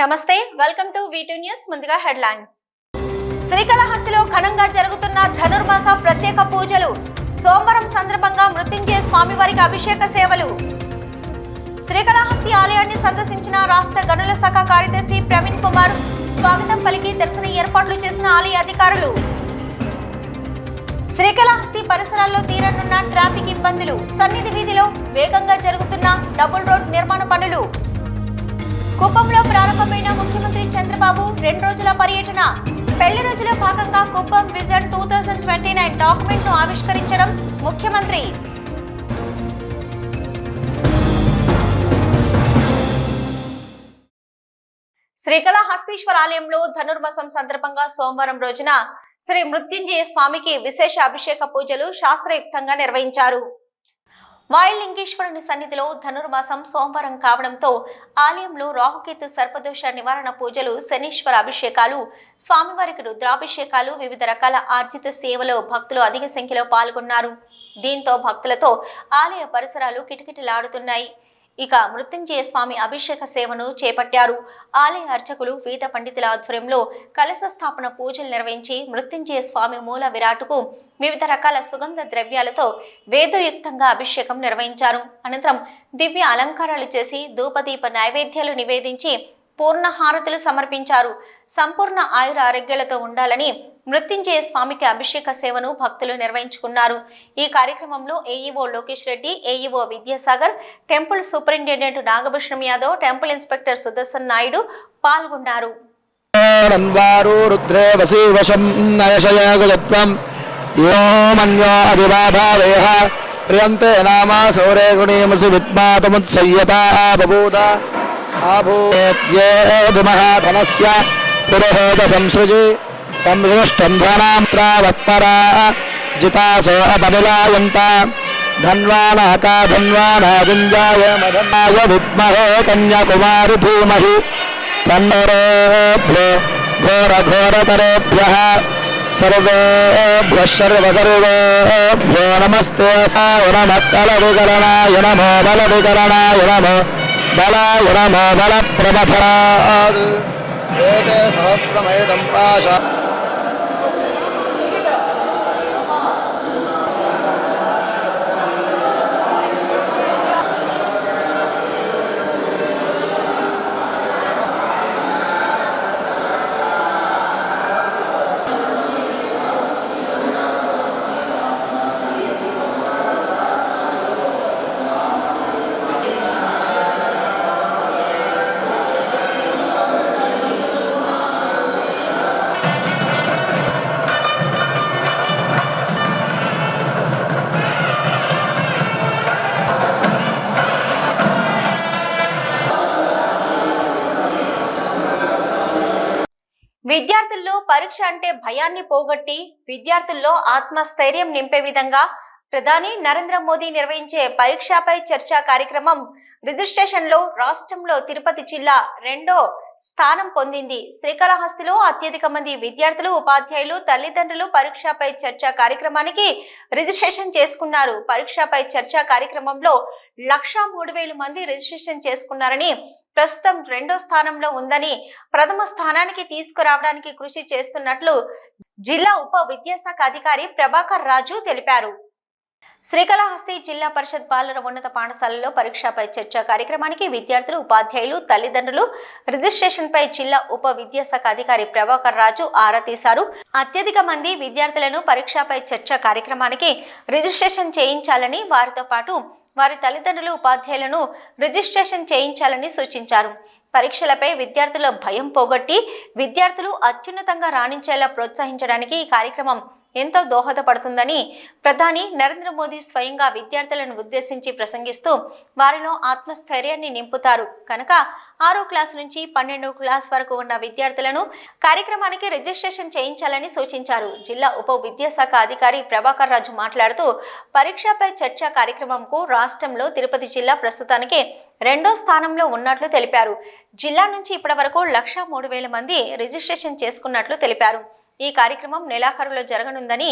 నమస్తే welcome to V two news ముందుగా headlines శ్రీకాళహస్తిలో ఘనంగా జరుగుతున్న ధనుర్మాస ప్రత్యేక పూజలు. సోమవారం సందర్భంగా మృత్యుంజయ స్వామివారికి అభిషేక సేవలు. శ్రీకాళహస్తి ఆలయాన్ని సందర్శించిన రాష్ట్ర గనుల శాఖ కార్యదర్శి ప్రవీణ్ కుమార్ స్వాగతం పలికి దర్శన ఏర్పాట్లు చేసిన ఆలయ అధికారులు. శ్రీకాళహస్తి పరిసరాల్లో తీరనున్న ట్రాఫిక్ ఇబ్బందులు సన్నిధి వీధిలో వేగంగా జరుగుతున్న డబుల్ రోడ్ నిర్మాణ పనులు. కుప్పంలో ప్రారంభమైన ముఖ్యమంత్రి చంద్రబాబు రెండు రోజుల పర్యటన. పెళ్ళి రోజుల భాగంగా Kuppam vision two thousand twenty nine డాక్యుమెంట్ను ఆవిష్కరించడం ముఖ్యమంత్రి. శ్రీకళహస్తీశ్వర ఆలయంలో ధనుర్మాసం సందర్భంగా సోమవారం రోజున శ్రీ మృత్యుంజయ స్వామికి విశేష అభిషేక పూజలు శాస్త్రయుక్తంగా నిర్వహించారు. వాయులింగేశ్వరుని సన్నిధిలో ధనుర్మాసం సోమవారం కావడంతో ఆలయంలో రాహుకేతు సర్పదోష నివారణ పూజలు శనీశ్వర అభిషేకాలు స్వామివారికి రుద్రాభిషేకాలు వివిధ రకాల ఆర్జిత సేవలో భక్తులు అధిక సంఖ్యలో పాల్గొన్నారు. దీంతో భక్తులతో ఆలయ పరిసరాలు కిటకిటలాడుతున్నాయి. ఇక మృత్యుంజయ స్వామి అభిషేక సేవను చేపట్టారు. ఆలయ అర్చకులు వేద పండితుల ఆధ్వర్యంలో కలశ స్థాపన పూజలు నిర్వహించి మృత్యుంజయ స్వామి మూల విరాటుకు వివిధ రకాల సుగంధ ద్రవ్యాలతో వేదయుక్తంగా అభిషేకం నిర్వహించారు. అనంతరం దివ్య అలంకారాలు చేసి ధూపదీప నైవేద్యాలు నివేదించి పూర్ణ హారతులు సమర్పించారు. సంపూర్ణ ఆయుర ఆరోగ్యాలతో ఉండాలని మృత్యుంజయ స్వామికి అభిషేక సేవను భక్తులు నిర్వహించుకున్నారు. ఈ కార్యక్రమంలో AEO Lokesh Reddy AEO Vidyasagar temple superintendent Nagabhushanam Yadav temple inspector Sudarshan Naidu పాల్గొన్నారు. ప్రియంతే నామ సౌరే గుణీమసి విద్మాతముత్సయ్యత బభూత आभूयोधमहाधनस्य पुरोहोत संसृजे संसृष्टन्धनां प्रावत्परा जितासो धन्वानाका धन्वानाजुञ्जाय मधन्वाय विद्महे कन्याकुमारि धीमहि तन्नरोभ्यो घोरघोरतरेभ्यः। सर्वेभ्यः सर्वसर्वेभ्यो नमस्ते सा नमः। नमो, बलविकरणाय नमो। బల వికరణాయ బల ప్రభధరాద్ సహస్రమయ దంపాశ విద్యార్థుల్లో పరీక్ష అంటే భయాన్ని పోగొట్టి విద్యార్థుల్లో ఆత్మస్థైర్యం నింపే విధంగా ప్రధాని నరేంద్ర మోదీ నిర్వహించే పరీక్షపై చర్చా కార్యక్రమం రిజిస్ట్రేషన్లో రాష్ట్రంలో తిరుపతి జిల్లా రెండో స్థానం పొందింది. శ్రీకాళహస్తిలో అత్యధిక మంది విద్యార్థులు ఉపాధ్యాయులు తల్లిదండ్రులు పరీక్షపై చర్చా కార్యక్రమానికి రిజిస్ట్రేషన్ చేసుకున్నారు. పరీక్షపై చర్చా కార్యక్రమంలో లక్షా మూడు వేల మంది రిజిస్ట్రేషన్ చేసుకున్నారని ప్రస్తుతం రెండో స్థానంలో ఉందని ప్రథమ స్థానానికి తీసుకురావడానికి కృషి చేస్తున్నట్లు జిల్లా ఉప విద్యాశాఖ అధికారి ప్రభాకర్ రాజు తెలిపారు. శ్రీకాళహస్తి జిల్లా పరిషత్ బాలుర ఉన్నత పాఠశాలలో పరీక్షపై చర్చ కార్యక్రమానికి విద్యార్థులు ఉపాధ్యాయులు తల్లిదండ్రులు రిజిస్ట్రేషన్పై జిల్లా ఉప విద్యాశాఖ అధికారి ప్రభాకర్ రాజు ఆరా తీశారు. అత్యధిక మంది విద్యార్థులను పరీక్షపై చర్చ కార్యక్రమానికి రిజిస్ట్రేషన్ చేయించాలని వారితో పాటు వారి తల్లిదండ్రులు ఉపాధ్యాయులను రిజిస్ట్రేషన్ చేయించాలని సూచించారు. పరీక్షలపై విద్యార్థుల భయం పోగొట్టి విద్యార్థులు అత్యున్నతంగా రాణించేలా ప్రోత్సహించడానికి ఈ కార్యక్రమం ఎంతో దోహదపడుతుందని ప్రధాని నరేంద్ర మోదీ స్వయంగా విద్యార్థులను ఉద్దేశించి ప్రసంగిస్తూ వారిలో ఆత్మస్థైర్యాన్ని నింపుతారు. కనుక ఆరో క్లాస్ నుంచి పన్నెండో క్లాస్ వరకు ఉన్న విద్యార్థులను కార్యక్రమానికి రిజిస్ట్రేషన్ చేయించాలని సూచించారు. జిల్లా ఉప విద్యాశాఖ అధికారి ప్రభాకర్ రాజు మాట్లాడుతూ పరీక్షపై చర్చ కార్యక్రమంకు రాష్ట్రంలో తిరుపతి జిల్లా ప్రస్తుతానికి రెండో స్థానంలో ఉన్నట్లు తెలిపారు. జిల్లా నుంచి ఇప్పటి వరకు లక్ష మూడు వేల మంది రిజిస్ట్రేషన్ చేసుకున్నట్లు తెలిపారు. ఈ కార్యక్రమం నెలాఖరులో జరగనుందని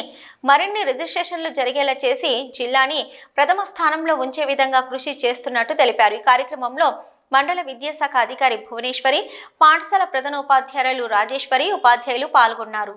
మరిన్ని రిజిస్ట్రేషన్లు జరిగేలా చేసి జిల్లాని ప్రథమ స్థానంలో ఉంచే విధంగా కృషి చేస్తున్నట్టు తెలిపారు. ఈ కార్యక్రమంలో మండల విద్యాశాఖ అధికారి భువనేశ్వరి పాఠశాల ప్రధానోపాధ్యాయులు రాజేశ్వరి ఉపాధ్యాయులు పాల్గొన్నారు.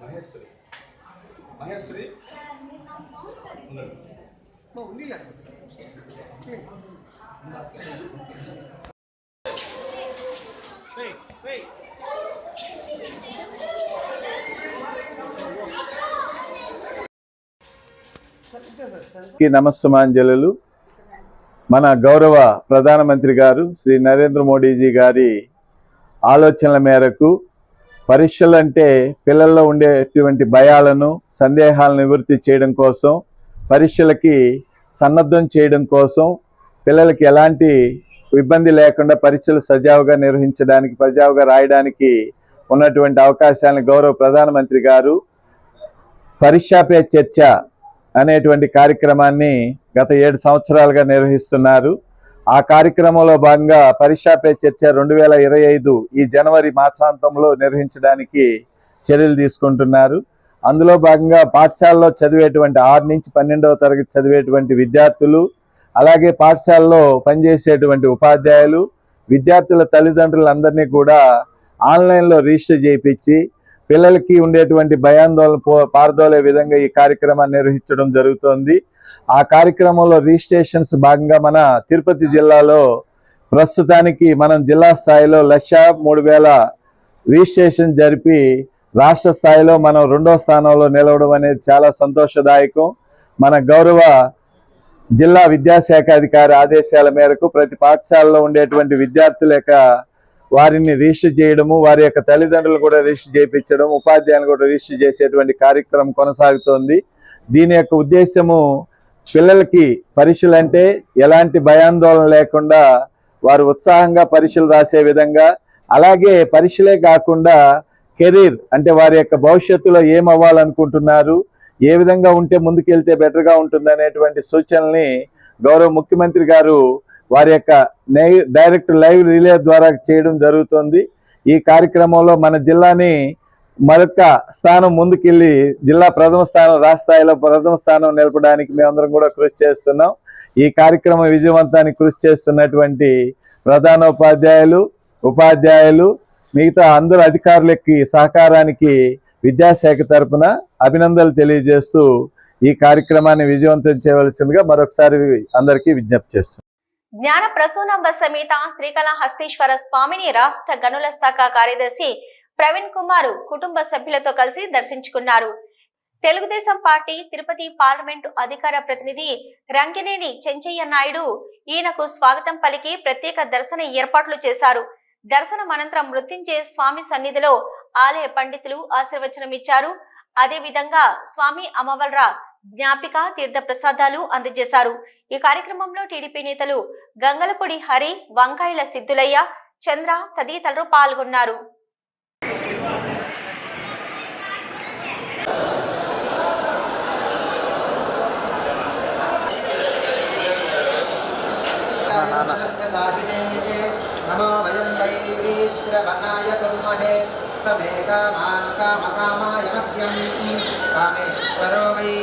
మహేశ్వరి మహేశ్వరి నమస్సుమాంజలు మన గౌరవ ప్రధానమంత్రి గారు శ్రీ నరేంద్ర మోడీజీ గారి ఆలోచనల మేరకు పరీక్షలు అంటే పిల్లల్లో ఉండేటువంటి భయాలను సందేహాలను నివృత్తి చేయడం కోసం పరీక్షలకి సన్నద్ధం చేయడం కోసం పిల్లలకి ఎలాంటి ఇబ్బంది లేకుండా పరీక్షలు సజావుగా నిర్వహించడానికి సజావుగా రాయడానికి ఉన్నటువంటి అవకాశాలను గౌరవ ప్రధానమంత్రి గారు పరీక్షా పే చర్చ అనేటువంటి కార్యక్రమాన్ని గత ఏడు సంవత్సరాలుగా నిర్వహిస్తున్నారు. ఆ కార్యక్రమంలో భాగంగా పరీక్షా పే చర్చ రెండు వేల ఇరవై ఐదు ఈ జనవరి మాసాంతంలో నిర్వహించడానికి చర్యలు తీసుకుంటున్నారు. అందులో భాగంగా పాఠశాలలో చదివేటువంటి ఆరు నుంచి పన్నెండవ తరగతి చదివేటువంటి విద్యార్థులు అలాగే పాఠశాలలో పనిచేసేటువంటి ఉపాధ్యాయులు విద్యార్థుల తల్లిదండ్రులందరినీ కూడా ఆన్లైన్లో రిజిస్టర్ చేయించి పిల్లలకి ఉండేటువంటి భయాందోళన పారదోలే విధంగా ఈ కార్యక్రమాన్ని నిర్వహించడం జరుగుతోంది. ఆ కార్యక్రమంలో రిజిస్ట్రేషన్స్ భాగంగా మన తిరుపతి జిల్లాలో ప్రస్తుతానికి మనం జిల్లా స్థాయిలో లక్ష మూడు వేల రిజిస్ట్రేషన్ జరిపి రాష్ట్ర స్థాయిలో మనం రెండో స్థానంలో నిలవడం అనేది చాలా సంతోషదాయకం. మన గౌరవ జిల్లా విద్యాశాఖ అధికారి ఆదేశాల మేరకు ప్రతి పాఠశాలలో ఉండేటువంటి విద్యార్థుల యొక్క వారిని రిజిస్టర్ చేయడము వారి యొక్క తల్లిదండ్రులు కూడా రిజిస్టర్ చేయించడం ఉపాధ్యాయులు కూడా రిజిస్టర్ చేసేటువంటి కార్యక్రమం కొనసాగుతోంది. దీని యొక్క ఉద్దేశము పిల్లలకి పరీక్షలు అంటే ఎలాంటి భయాందోళన లేకుండా వారు ఉత్సాహంగా పరీక్షలు రాసే విధంగా అలాగే పరీక్షలే కాకుండా కెరీర్ అంటే వారి యొక్క భవిష్యత్తులో ఏం అవ్వాలనుకుంటున్నారు ఏ విధంగా ఉంటే ముందుకెళ్తే బెటర్గా ఉంటుంది అనేటువంటి సూచనల్ని గౌరవ ముఖ్యమంత్రి గారు వారి యొక్క డైరెక్ట్ లైవ్ రిలే ద్వారా చేయడం జరుగుతుంది. ఈ కార్యక్రమంలో మన జిల్లాని మరొక స్థానం ముందుకెళ్ళి జిల్లా ప్రథమ స్థానం రాష్ట్ర స్థాయిలో ప్రథమ స్థానం నిలపడానికి మేమందరం కూడా కృషి చేస్తున్నాం. ఈ కార్యక్రమం విజయవంతానికి కృషి చేస్తున్నటువంటి ప్రధానోపాధ్యాయులు ఉపాధ్యాయులు మిగతా అందరు అధికారులకి సహకారానికి విద్యాశాఖ తరపున అభినందనలు తెలియజేస్తూ ఈ కార్యక్రమాన్ని విజయవంతం చేయవలసిందిగా మరొకసారి అందరికీ విజ్ఞప్తి చేస్తున్నాం. జ్ఞాన ప్రసూనంబ సమేత శ్రీకాళహస్తీశ్వర స్వామిని రాష్ట్ర గనుల శాఖ కార్యదర్శి ప్రవీణ్ కుమార్ కుటుంబ సభ్యులతో కలిసి దర్శించుకున్నారు. తెలుగుదేశం పార్టీ తిరుపతి పార్లమెంటు అధికార ప్రతినిధి రంగినేని చెంచయ్య నాయుడు ఈయనకు స్వాగతం పలికి ప్రత్యేక దర్శన ఏర్పాట్లు చేశారు. దర్శనం అనంతరం మృత్యుంజయ స్వామి సన్నిధిలో ఆలయ పండితులు ఆశీర్వచనం ఇచ్చారు అదే విధంగా స్వామి అమ్మవల్ర జ్ఞాపిక తీర్థ ప్రసాదాలు అందజేశారు. ఈ కార్యక్రమంలో టీడీపీ నేతలు గంగలపూడి హరి వంకాయల సిద్ధులయ్య చంద్ర తదితరులు పాల్గొన్నారు. स मे कामान् कामकामाय मह्यं कामेश्वरो वै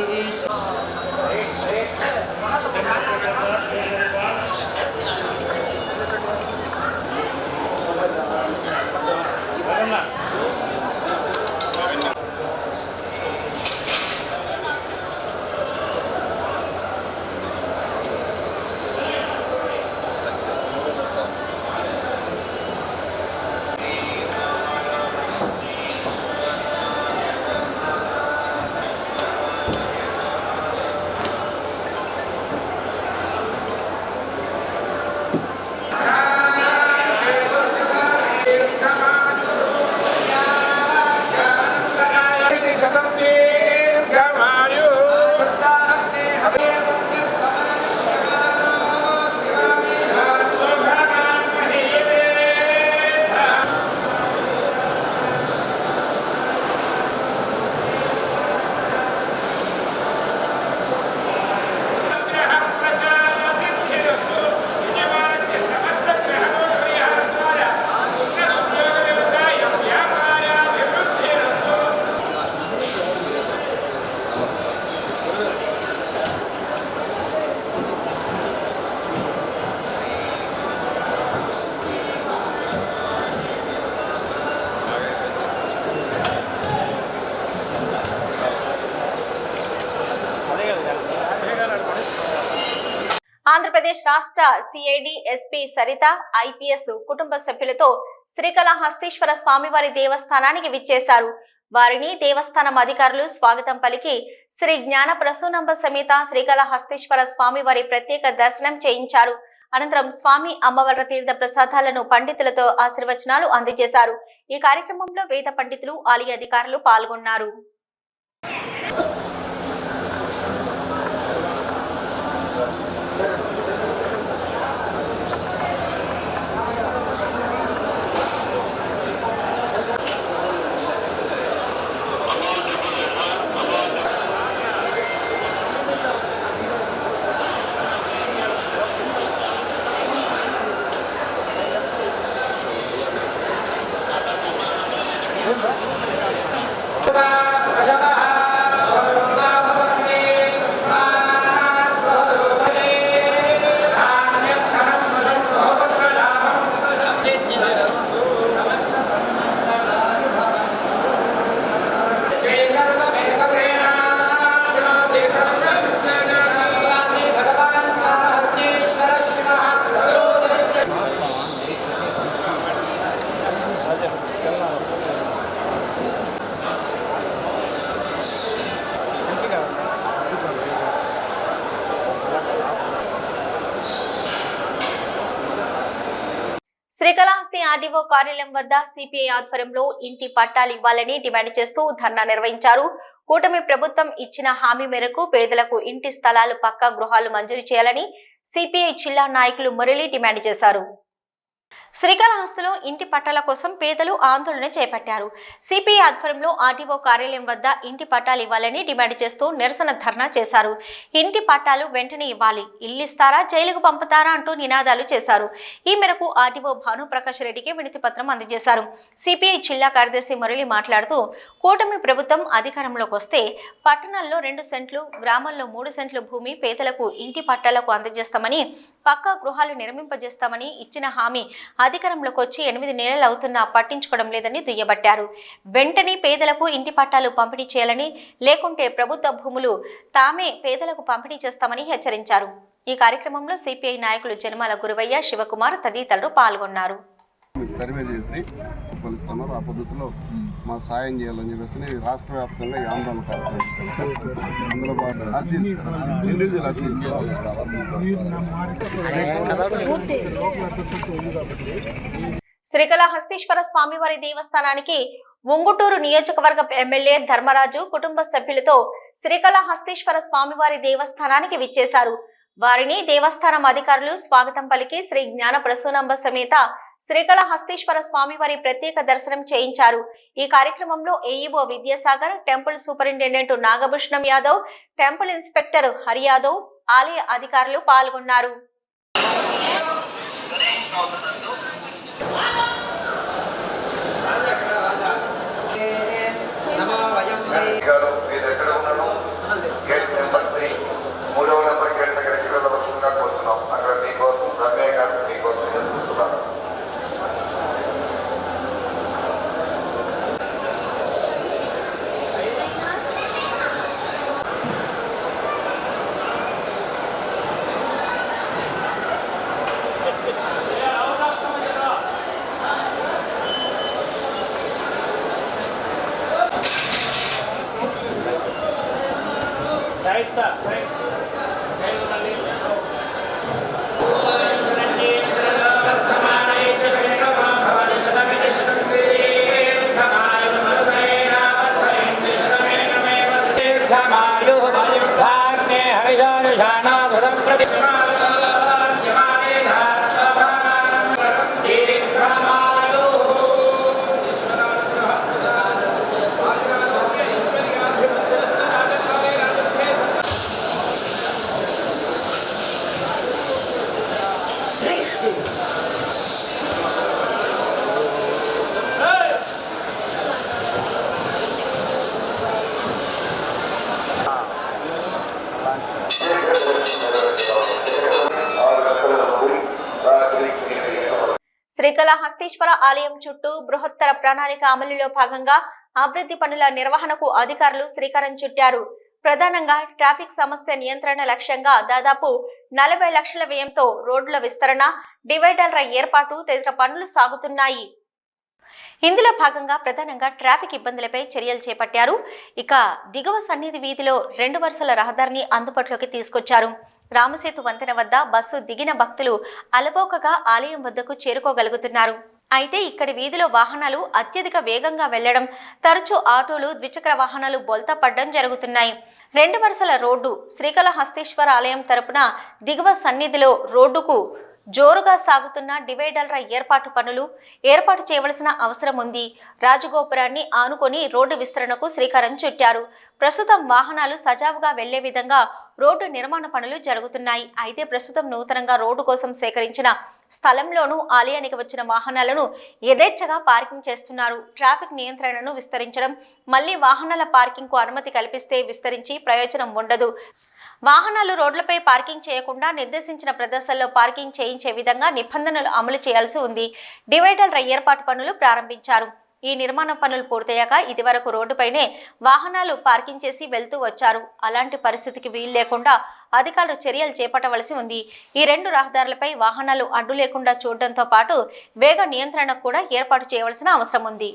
ఆంధ్రప్రదేశ్ రాష్ట్ర సిఐడి ఎస్పీ సరిత ఐపీఎస్ కుటుంబ సభ్యులతో శ్రీకళహస్తీశ్వర స్వామివారి దేవస్థానానికి విచ్చేశారు. వారిని దేవస్థానం అధికారులు స్వాగతం పలికి శ్రీ జ్ఞాన ప్రసూనంబ సమేత శ్రీకళహస్తీశ్వర స్వామివారి ప్రత్యేక దర్శనం చేయించారు. అనంతరం స్వామి అమ్మవారి తీర్థ ప్రసాదాలను పండితులతో ఆశీర్వచనాలు అందజేశారు. ఈ కార్యక్రమంలో వేద పండితులు ఆలయ అధికారులు పాల్గొన్నారు. వద్ద సిపిఐ ఆధ్వర్యంలో ఇంటి పట్టాలు ఇవ్వాలని డిమాండ్ చేస్తూ ధర్నా నిర్వహించారు. కూటమి ప్రభుత్వం ఇచ్చిన హామీ మేరకు పేదలకు ఇంటి స్థలాలు పక్కా గృహాలు మంజూరు చేయాలని సిపిఐ జిల్లా నాయకులు మురళి డిమాండ్ చేశారు. శ్రీకాళహస్తిలో ఇంటి పట్టాల కోసం పేదలు ఆందోళన చేపట్టారు. సిపిఐ ఆధ్వర్యంలో ఆర్టీఓ కార్యాలయం వద్ద ఇంటి పట్టాలు ఇవ్వాలని డిమాండ్ చేస్తూ నిరసన ధర్నా చేశారు. ఇంటి పట్టాలు వెంటనే ఇవ్వాలి ఇల్లు ఇస్తారా జైలుకు పంపుతారా అంటూ నినాదాలు చేశారు. ఈ మేరకు ఆర్టీఓ భానుప్రకాష్ రెడ్డికి వినతి పత్రం అందజేశారు. సిపిఐ జిల్లా కార్యదర్శి మురళి మాట్లాడుతూ కూటమి ప్రభుత్వం అధికారంలోకి వస్తే పట్టణాల్లో రెండు సెంట్లు గ్రామాల్లో మూడు సెంట్లు భూమి పేదలకు ఇంటి పట్టాలకు అందజేస్తామని పక్కా గృహాలు నిర్మింపజేస్తామని ఇచ్చిన హామీ అధికారంలోకి వచ్చి ఎనిమిది నెలలు అవుతున్నా పట్టించుకోవడం లేదని దుయ్యబట్టారు. వెంటనే పేదలకు ఇంటి పట్టాలు పంపిణీ చేయాలని లేకుంటే ప్రభుత్వ భూములు తామే పేదలకు పంపిణీ చేస్తామని హెచ్చరించారు. ఈ కార్యక్రమంలో సిపిఐ నాయకులు జనమాల గురువయ్య శివకుమార్ తదితరులు పాల్గొన్నారు. సర్వే చేసి కొలుస్తున్నారు ఆ పద్ధతిలో మాకు సాయం చేయాలని చెప్పేసి రాష్ట్ర వ్యాప్తంగా ఈ ఆందోళన కార్యక్రమం అందులో భాగంగా అర్జీ ఇండివిజువల్ అర్జీ శ్రీకళహస్తీశ్వర స్వామివారి దేవస్థానానికి ఉంగుటూరు నియోజకవర్గ ఎమ్మెల్యే ధర్మరాజు కుటుంబ సభ్యులతో శ్రీకళహస్తీశ్వర స్వామివారి దేవస్థానానికి విచ్చేశారు. వారిని దేవస్థానం అధికారులు స్వాగతం పలికి శ్రీ జ్ఞాన ప్రసూనంబ సమేత శ్రీకాళహస్తీశ్వర స్వామివారి ప్రత్యేక దర్శనం చేయించారు. ఈ కార్యక్రమంలో AEO Vidyasagar temple superintendent Nagabhushanam Yadav temple inspector Hari Yadav ఆలయ అధికారులు పాల్గొన్నారు. గారు ఆలయం చుట్టూ బృహత్తర ప్రణాళిక అమలులో భాగంగా అభివృద్ధి పనుల నిర్వహణకు అధికారులు శ్రీకారం చుట్టారు. ప్రధానంగా ట్రాఫిక్ సమస్య నియంత్రణ లక్ష్యంగా దాదాపు నలభై లక్షల వ్యయంతో రోడ్ల విస్తరణ డివైడర్ల ఏర్పాటు తదితర పనులు సాగుతున్నాయి. ఇందులో భాగంగా ప్రధానంగా ట్రాఫిక్ ఇబ్బందులపై చర్యలు చేపట్టారు. ఇక దిగువ సన్నిధి వీధిలో రెండు వరుసల రహదారిని అందుబాటులోకి తీసుకొచ్చారు. రామసేతు వంతెన వద్ద బస్సు దిగిన భక్తులు అలవోకగా ఆలయం వద్దకు చేరుకోగలుగుతున్నారు. అయితే ఇక్కడి వీధిలో వాహనాలు అత్యధిక వేగంగా వెళ్ళడం తరచూ ఆటోలు ద్విచక్ర వాహనాలు బొల్తా పడ్డం జరుగుతున్నాయి. రెండు వరుసల రోడ్డు శ్రీకాళహస్తీశ్వర ఆలయం తరపున దిగువ సన్నిధిలో రోడ్డుకు జోరుగా సాగుతున్న డివైడర్ల ఏర్పాటు పనులు ఏర్పాటు చేయవలసిన అవసరం ఉంది. రాజగోపురాన్ని ఆనుకొని రోడ్డు విస్తరణకు శ్రీకారం చుట్టారు. ప్రస్తుతం వాహనాలు సజావుగా వెళ్ళే విధంగా రోడ్డు నిర్మాణ పనులు జరుగుతున్నాయి. అయితే ప్రస్తుతం నూతనంగా రోడ్డు కోసం సేకరించిన స్థలంలోనూ ఆలయానికి వచ్చిన వాహనాలను యథేచ్ఛగా పార్కింగ్ చేస్తున్నారు. ట్రాఫిక్ నియంత్రణను విస్తరించడం మళ్ళీ వాహనాల పార్కింగ్కు అనుమతి కల్పిస్తే విస్తరించి ప్రయోజనం ఉండదు. వాహనాలు రోడ్లపై పార్కింగ్ చేయకుండా నిర్దేశించిన ప్రదేశాల్లో పార్కింగ్ చేయించే విధంగా నిబంధనలు అమలు చేయాల్సి ఉంది. డివైడర్ల ఏర్పాటు పనులు ప్రారంభించారు. ఈ నిర్మాణ పనులు పూర్తయ్యాక ఇదివరకు రోడ్డుపైనే వాహనాలు పార్కింగ్ చేసి వెళ్తూ వచ్చారు. అలాంటి పరిస్థితికి వీలు లేకుండా అధికారులు చర్యలు చేపట్టవలసి ఉంది. ఈ రెండు రహదారులపై వాహనాలు అడ్డు లేకుండా చూడడంతో పాటు వేగ నియంత్రణకు కూడా ఏర్పాటు చేయవలసిన అవసరం ఉంది.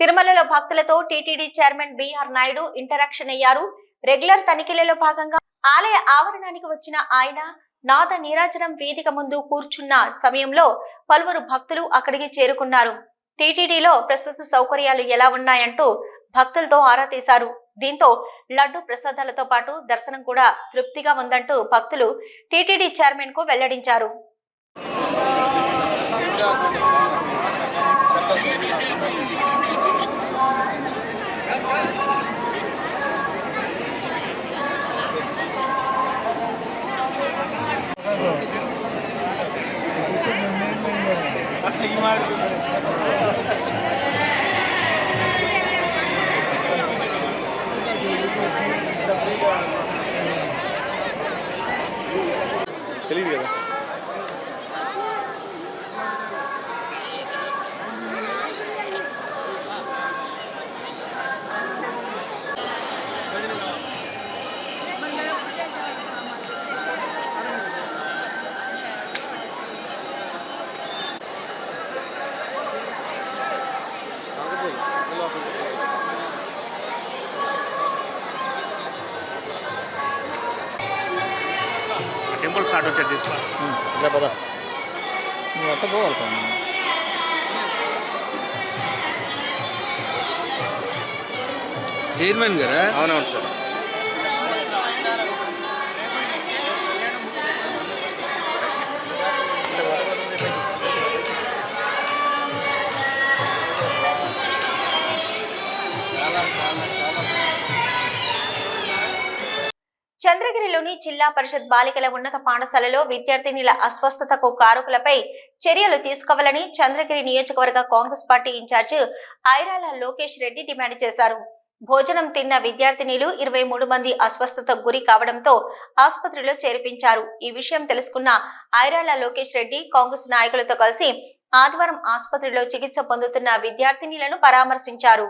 తిరుమలలో భక్తులతో TTD chairman BR Naidu interaction అయ్యారు. రెగ్యులర్ తనిఖీలలో భాగంగా ఆలయ ఆవరణానికి వచ్చిన ఆయన నాద నీరాజనం వేదిక ముందు కూర్చున్న సమయంలో పలువురు భక్తులు అక్కడికి చేరుకున్నారు. టీటీడీలో ప్రస్తుత సౌకర్యాలు ఎలా ఉన్నాయంటూ భక్తులతో ఆరా తీశారు. దీంతో లడ్డు ప్రసాదాలతో పాటు దర్శనం కూడా తృప్తిగా ఉందంటూ భక్తులు టీటీడీ చైర్మన్కు వెల్లడించారు స్టార్ట్ వచ్చేది తీసుకో. ఇలా పద. నువ్వు అట్ట పోవాలి స్వామి చైర్మన్ గారా? అవునవును సార్. చంద్రగిరిలోని జిల్లా పరిషత్ బాలికల ఉన్నత పాఠశాలలో విద్యార్థినిల అస్వస్థతకు కారకులపై చర్యలు తీసుకోవాలని చంద్రగిరి నియోజకవర్గ Congress party incharge Airala Lokesh Reddy demand చేశారు. భోజనం తిన్న విద్యార్థినిలు ఇరవై మూడు మంది అస్వస్థతకు గురి కావడంతో ఆసుపత్రిలో చేర్పించారు. ఈ విషయం తెలుసుకున్న ఐరాల లోకేష్ రెడ్డి కాంగ్రెస్ నాయకులతో కలిసి ఆదివారం ఆసుపత్రిలో చికిత్స పొందుతున్న విద్యార్థినిలను పరామర్శించారు.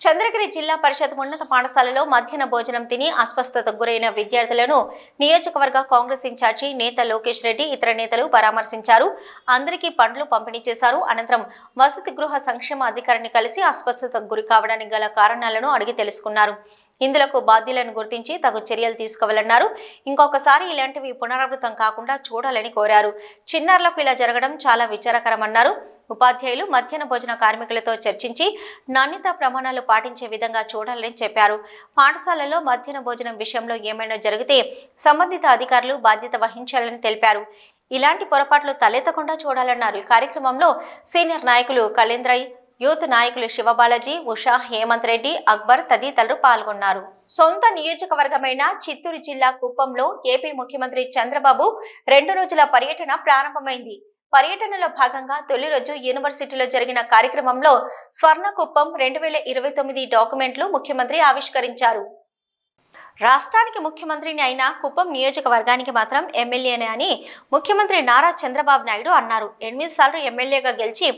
చంద్రగిరి జిల్లా పరిషత్ ఉన్నత పాఠశాలలో మధ్యాహ్న భోజనం తిని అస్వస్థతకు గురైన విద్యార్థులను నియోజకవర్గ కాంగ్రెస్ ఇన్ఛార్జి నేత లోకేష్ రెడ్డి ఇతర నేతలు పరామర్శించారు. అందరికీ పండ్లు పంపిణీ చేశారు. అనంతరం వసతి గృహ సంక్షేమ అధికారిని కలిసి అస్వస్థతకు గురి కావడానికి గల కారణాలను అడిగి తెలుసుకున్నారు. ఇందులకు బాధ్యులను గుర్తించి తగు చర్యలు తీసుకోవాలన్నారు. ఇంకొకసారి ఇలాంటివి పునరావృతం కాకుండా చూడాలని కోరారు. చిన్నారులకు ఇలా జరగడం చాలా విచారకరమన్నారు. ఉపాధ్యాయులు మధ్యాహ్న భోజన కార్మికులతో చర్చించి నాణ్యతా ప్రమాణాలు పాటించే విధంగా చూడాలని చెప్పారు. పాఠశాలలో మధ్యాహ్న భోజనం విషయంలో ఏమైనా జరిగితే సంబంధిత అధికారులు బాధ్యత వహించాలని తెలిపారు. ఇలాంటి పొరపాట్లు తలెత్తకుండా చూడాలన్నారు. ఈ కార్యక్రమంలో సీనియర్ నాయకులు కళేంద్రయ్ యూత్ నాయకులు శివబాలాజీ ఉషా హేమంత్ రెడ్డి అక్బర్ తదితరులు పాల్గొన్నారు. సొంత నియోజకవర్గమైన చిత్తూరు జిల్లా కుప్పంలో ఏపీ ముఖ్యమంత్రి చంద్రబాబు రెండు రోజుల పర్యటన ప్రారంభమైంది. పర్యటనలో భాగంగా తొలి రోజు యూనివర్సిటీలో జరిగిన కార్యక్రమంలో స్వర్ణ కుప్పం రెండు వేల ఇరవై తొమ్మిది డాక్యుమెంట్లు ముఖ్యమంత్రి ఆవిష్కరించారు. రాష్ట్రానికి ముఖ్యమంత్రిని అయిన కుప్పం నియోజకవర్గానికి మాత్రం ఎమ్మెల్యేనే అని ముఖ్యమంత్రి నారా చంద్రబాబు నాయుడు అన్నారు. ఎనిమిది సార్లు ఎమ్మెల్యేగా గెలిచి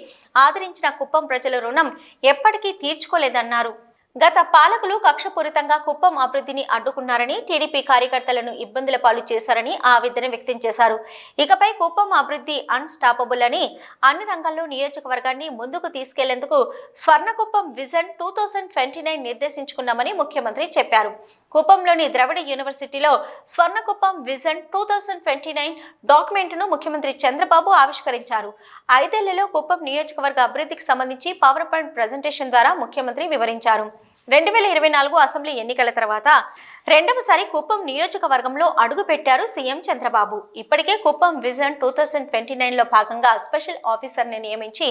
ఆదరించిన కుప్పం ప్రజల రుణం ఎప్పటికీ తీర్చుకోలేదన్నారు. గత పాలకులు కక్షపూరితంగా కుప్పం అభివృద్ధిని అడ్డుకున్నారని టీడీపీ కార్యకర్తలను ఇబ్బందుల పాలు చేశారని ఆవేదన వ్యక్తం చేశారు. ఇకపై కుప్పం అభివృద్ధి అన్స్టాపబుల్ అని అన్ని రంగాల్లో నియోజకవర్గాన్ని ముందుకు తీసుకెళ్ళేందుకు Swarnakuppam vision two thousand twenty nine నిర్దేశించుకున్నామని ముఖ్యమంత్రి చెప్పారు. కుప్పంలోని ద్రవిడ యూనివర్సిటీలో Swarnakuppam vision two thousand twenty nine డాక్యుమెంట్ను ముఖ్యమంత్రి చంద్రబాబు ఆవిష్కరించారు. ఐదేళ్ళలో కుప్పం నియోజకవర్గ అభివృద్ధికి సంబంధించి పవర్ పాయింట్ ప్రజెంటేషన్ ద్వారా ముఖ్యమంత్రి వివరించారు. రెండు వేల ఇరవై నాలుగు అసెంబ్లీ ఎన్నికల తర్వాత రెండవసారి కుప్పం నియోజకవర్గంలో అడుగు పెట్టారు సీఎం చంద్రబాబు. ఇప్పటికే Kuppam vision two thousand twenty నైన్లో భాగంగా స్పెషల్ ఆఫీసర్ని నియమించి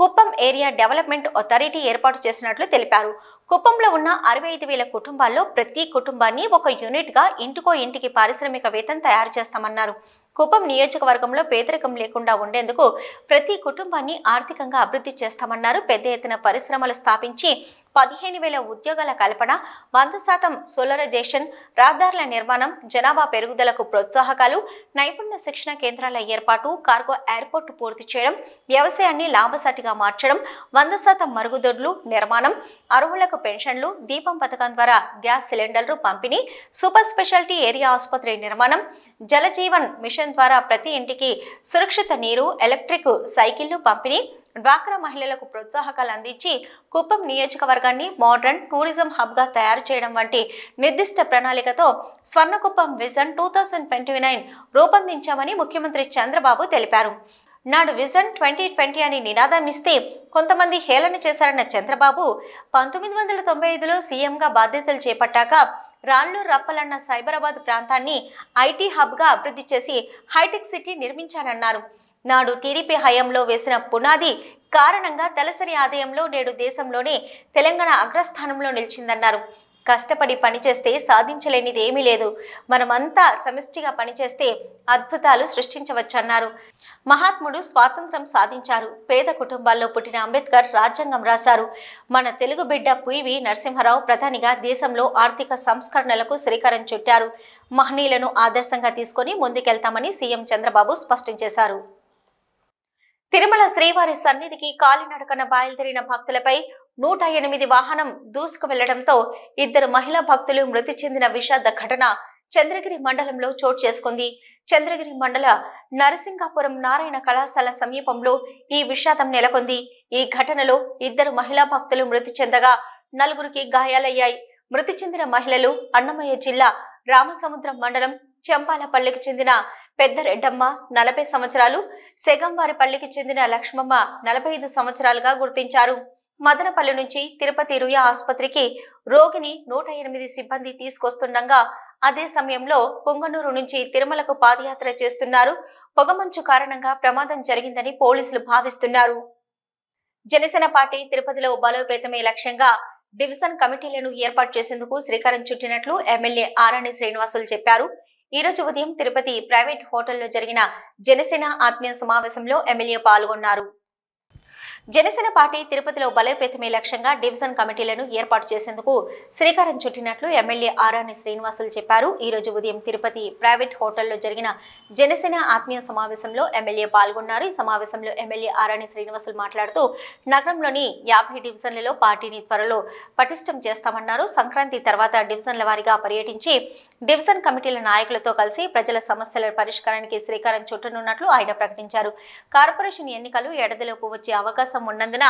కుప్పం ఏరియా డెవలప్మెంట్ అథారిటీ ఏర్పాటు చేసినట్లు తెలిపారు. కుప్పంలో ఉన్న అరవై ఐదు వేల కుటుంబాల్లో ప్రతి కుటుంబాన్ని ఒక యూనిట్గా ఇంటికో ఇంటికి పారిశ్రామికవేత్తం తయారు చేస్తామన్నారు. కుప్పం నియోజకవర్గంలో పేదరికం లేకుండా ఉండేందుకు ప్రతి కుటుంబాన్ని ఆర్థికంగా అభివృద్ధి చేస్తామన్నారు. పెద్ద ఎత్తున పరిశ్రమలు స్థాపించి పదిహేను వేల ఉద్యోగాల కల్పన వంద శాతం సోలరైజేషన్ రహదారుల నిర్మాణం జనాభా పెరుగుదలకు ప్రోత్సాహకాలు నైపుణ్య శిక్షణ కేంద్రాల ఏర్పాటు కార్గో ఎయిర్పోర్ట్ పూర్తి చేయడం వ్యవసాయాన్ని లాభసాటిగా మార్చడం వంద శాతం మరుగుదొడ్లు నిర్మాణం అర్హులకు పెన్షన్లు దీపం పథకం ద్వారా గ్యాస్ సిలిండర్లు పంపిణీ సూపర్ స్పెషాలిటీ ఏరియా ఆసుపత్రి నిర్మాణం జలజీవన్ మిషన్ ద్వారా ప్రతి ఇంటికి సురక్షిత నీరు ఎలక్ట్రిక్ సైకిళ్ళు పంపిణీ డ్వాక్రా మహిళలకు ప్రోత్సాహకాలు అందించి కుప్పం నియోజకవర్గాన్ని మోడర్న్ టూరిజం హబ్గా తయారు చేయడం వంటి నిర్దిష్ట ప్రణాళికతో Swarnakuppam vision two thousand twenty nine రూపొందించామని ముఖ్యమంత్రి చంద్రబాబు తెలిపారు. నాడు విజన్ ట్వంటీ ట్వంటీ అని నినాదం ఇస్తే కొంతమంది హేళన చేశారన్న చంద్రబాబు పంతొమ్మిది వందల తొంభై ఐదులో సీఎంగా బాధ్యతలు చేపట్టాక రాళ్ళు రప్పలన్న సైబరాబాద్ ప్రాంతాన్ని ఐటీ హబ్గా అభివృద్ధి చేసి హైటెక్ సిటీ నిర్మించానన్నారు. నాడు టీడీపీ హయాంలో వేసిన పునాది కారణంగా తలసరి ఆదాయంలో నేడు దేశంలోనే తెలంగాణ అగ్రస్థానంలో నిలిచిందన్నారు. కష్టపడి పనిచేస్తే సాధించలేనిది ఏమీ లేదు. మనమంతా సమిష్టిగా పనిచేస్తే అద్భుతాలు సృష్టించవచ్చన్నారు. మహాత్ముడు స్వాతంత్రం సాధించారు. పేద కుటుంబాల్లో పుట్టిన అంబేద్కర్ రాజ్యాంగం రాశారు. మన తెలుగు బిడ్డ పుయివి నరసింహారావు ప్రధానిగా దేశంలో ఆర్థిక సంస్కరణలకు శ్రీకారం చుట్టారు. మహనీయులను ఆదర్శంగా తీసుకొని ముందుకెళ్తామని సీఎం చంద్రబాబు స్పష్టం చేశారు. తిరుమల శ్రీవారి సన్నిధికి కాలినడకన బయలుదేరిన భక్తులపై నూట ఎనిమిది వాహనం దూసుకు వెళ్ళడంతో ఇద్దరు మహిళా భక్తులు మృతి చెందిన విషాద ఘటన చంద్రగిరి మండలంలో చోటు చేసుకుంది. చంద్రగిరి మండల నరసింగాపురం నారాయణ కళాశాల సమీపంలో ఈ విషాదం నెలకొంది. ఈ ఘటనలో ఇద్దరు మహిళా భక్తులు మృతి చెందగా నలుగురికి గాయాలయ్యాయి. మృతి చెందిన మహిళలు అన్నమయ్య జిల్లా రామసముద్రం మండలం చెంపాలపల్లికి చెందిన పెద్ద రెడ్డమ్మ నలభై సంవత్సరాలు సెగంవారిపల్లికి చెందిన లక్ష్మమ్మ నలభై ఐదు సంవత్సరాలుగా గుర్తించారు. మదనపల్లి నుంచి తిరుపతి రుయ ఆసుపత్రికి రోగిని నూట ఎనిమిది సిబ్బంది తీసుకొస్తుండగా అదే సమయంలో పొంగనూరు నుంచి తిరుమలకు పాదయాత్ర చేస్తున్నారు. పొగమంచు కారణంగా ప్రమాదం జరిగిందని పోలీసులు భావిస్తున్నారు. జనసేన పార్టీ తిరుపతిలో బలోపేతమే లక్ష్యంగా డివిజన్ కమిటీలను ఏర్పాటు చేసేందుకు శ్రీకారం చుట్టినట్లు ఎమ్మెల్యే ఆరాణి శ్రీనివాసులు చెప్పారు. ఈ రోజు ఉదయం తిరుపతి ప్రైవేట్ హోటల్లో జరిగిన జనసేన ఆత్మీయ సమావేశంలో ఎమ్మెల్యే పాల్గొన్నారు. జనసేన పార్టీ తిరుపతిలో బలోపేతమే లక్ష్యంగా డివిజన్ కమిటీలను ఏర్పాటు చేసేందుకు శ్రీకారం చుట్టినట్లు ఎమ్మెల్యే ఆరాని శ్రీనివాసులు చెప్పారు. ఈ రోజు ఉదయం తిరుపతి ప్రైవేట్ హోటల్లో జరిగిన జనసేన ఆత్మీయ సమావేశంలో ఎమ్మెల్యే పాల్గొన్నారు. ఈ సమావేశంలో ఎమ్మెల్యే ఆరాని శ్రీనివాసులు మాట్లాడుతూ నగరంలోని యాభై డివిజన్లలో పార్టీని త్వరలో పటిష్టం చేస్తామన్నారు. సంక్రాంతి తర్వాత డివిజన్ల వారీగా పర్యటించి డివిజన్ కమిటీల నాయకులతో కలిసి ప్రజల సమస్యల పరిష్కారానికి శ్రీకారం చుట్టనున్నట్లు ఆయన ప్రకటించారు. కార్పొరేషన్ ఎన్నికలు ఎడదలోపు వచ్చే అవకాశం ఉన్నందున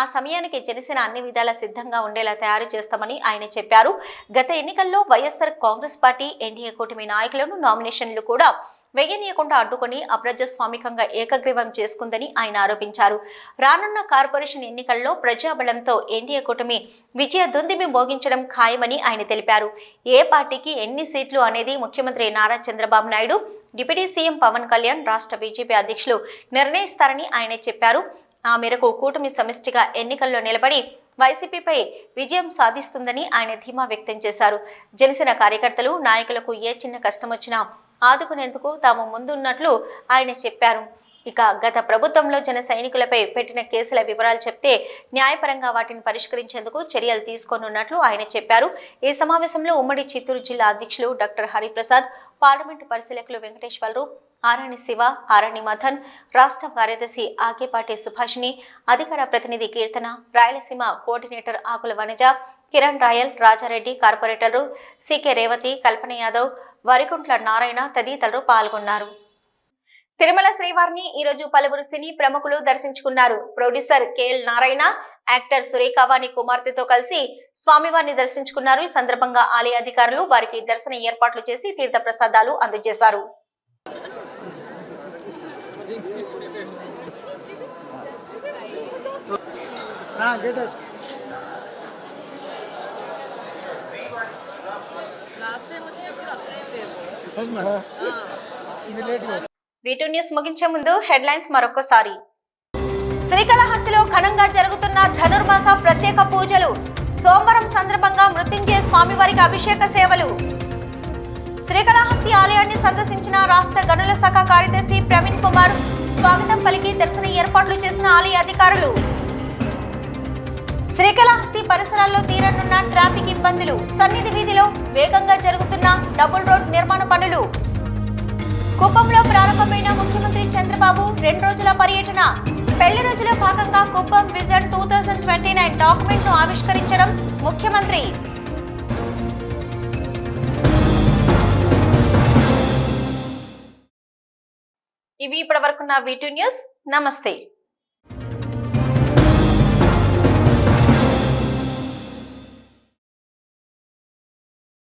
ఆ సమయానికి జనసేన అన్ని విధాల సిద్ధంగా ఉండేలా తయారు చేస్తామని ఆయన చెప్పారు. గత ఎన్నికల్లో వైఎస్ఆర్ కాంగ్రెస్ పార్టీ ఎన్డీఏ కూటమి నాయకులను నామినేషన్లు కూడా వెయ్యనీయకుండా అడ్డుకొని అప్రజాస్వామికంగా ఏకగ్రీవం చేసుకుందని ఆయన ఆరోపించారు. రానున్న కార్పొరేషన్ ఎన్నికల్లో ప్రజాబలంతో ఎన్డీఏ కూటమి విజయ దుందిమి మోగించడం ఖాయమని ఆయన తెలిపారు. ఏ పార్టీకి ఎన్ని సీట్లు అనేది ముఖ్యమంత్రి నారా చంద్రబాబు నాయుడు డిప్యూటీ సీఎం పవన్ కళ్యాణ్ రాష్ట్ర బీజేపీ అధ్యక్షులు నిర్ణయిస్తారని ఆయన చెప్పారు. ఆ మేరకు కూటమి సమిష్టిగా ఎన్నికల్లో నిలబడి వైసీపీపై విజయం సాధిస్తుందని ఆయన ధీమా వ్యక్తం చేశారు. జనసేన కార్యకర్తలు నాయకులకు ఏ చిన్న కష్టం వచ్చినా ఆదుకునేందుకు తాము ముందున్నట్లు ఆయన చెప్పారు. ఇక గత ప్రభుత్వంలో జన సైనికులపై పెట్టిన కేసుల వివరాలు చెప్తే న్యాయపరంగా వాటిని పరిష్కరించేందుకు చర్యలు తీసుకోనున్నట్లు ఆయన చెప్పారు. ఈ సమావేశంలో ఉమ్మడి చిత్తూరు జిల్లా అధ్యక్షులు డాక్టర్ హరిప్రసాద్ పార్లమెంటు పరిశీలకులు వెంకటేశ్వరరావు ఆరణి శివ ఆరణి మథన్ రాష్ట్ర కార్యదర్శి ఆకేపాటి సుభాషిణి అధికార ప్రతినిధి కీర్తన రాయలసీమ కోఆర్డినేటర్ ఆకుల వనజ కిరణ్ రాయల్ రాజారెడ్డి కార్పొరేటర్లు సికే రేవతి కల్పన యాదవ్ వరికుంట్ల నారాయణ తదితరులు పాల్గొన్నారు. తిరుమల శ్రీవారిని ఈ రోజు పలువురు సినీ ప్రముఖులు దర్శించుకున్నారు. Producer KL Narayana actor Surekhavani కుమార్తెతో కలిసి స్వామివారిని దర్శించుకున్నారు. ఈ సందర్భంగా ఆలయ అధికారులు వారికి దర్శన ఏర్పాట్లు చేసి తీర్థ ప్రసాదాలు అందజేశారు. వీటూ న్యూస్ ముగించే ముందు హెడ్లైన్స్ మరొకసారి శ్రీకాళహస్తిలో ఘనంగా జరుగుతున్న ధనుర్మాస ప్రత్యేక పూజలు. సోమవారం సందర్భంగా మృత్యుంజయ స్వామివారికి అభిషేక సేవలు. శ్రీకాళహస్తి ఆలయాన్ని సందర్శించిన రాష్ట్ర గనుల శాఖ కార్యదర్శి ప్రవీణ్ కుమార్ స్వాగతం పలికి దర్శన ఏర్పాట్లు చేసిన ఆలయ అధికారులు. శ్రీకాళహస్తి పరిసరాల్లో తీరనున్న ట్రాఫిక్ ఇబ్బందులు సన్నిధి వీధిలో వేగంగా జరుగుతున్న డబుల్ రోడ్ నిర్మాణ పనులు. కుప్పంలో ప్రారంభమైన ముఖ్యమంత్రి చంద్రబాబు రెండు రోజుల పర్యటన. పెళ్ళి రోజుల భాగంగా Kuppam vision two thousand twenty nine డాక్యుమెంట్ను ఆవిష్కరించడం ముఖ్యమంత్రి. ఇవి ఇప్పటి వరకున్న వీటి న్యూస్. నమస్తే.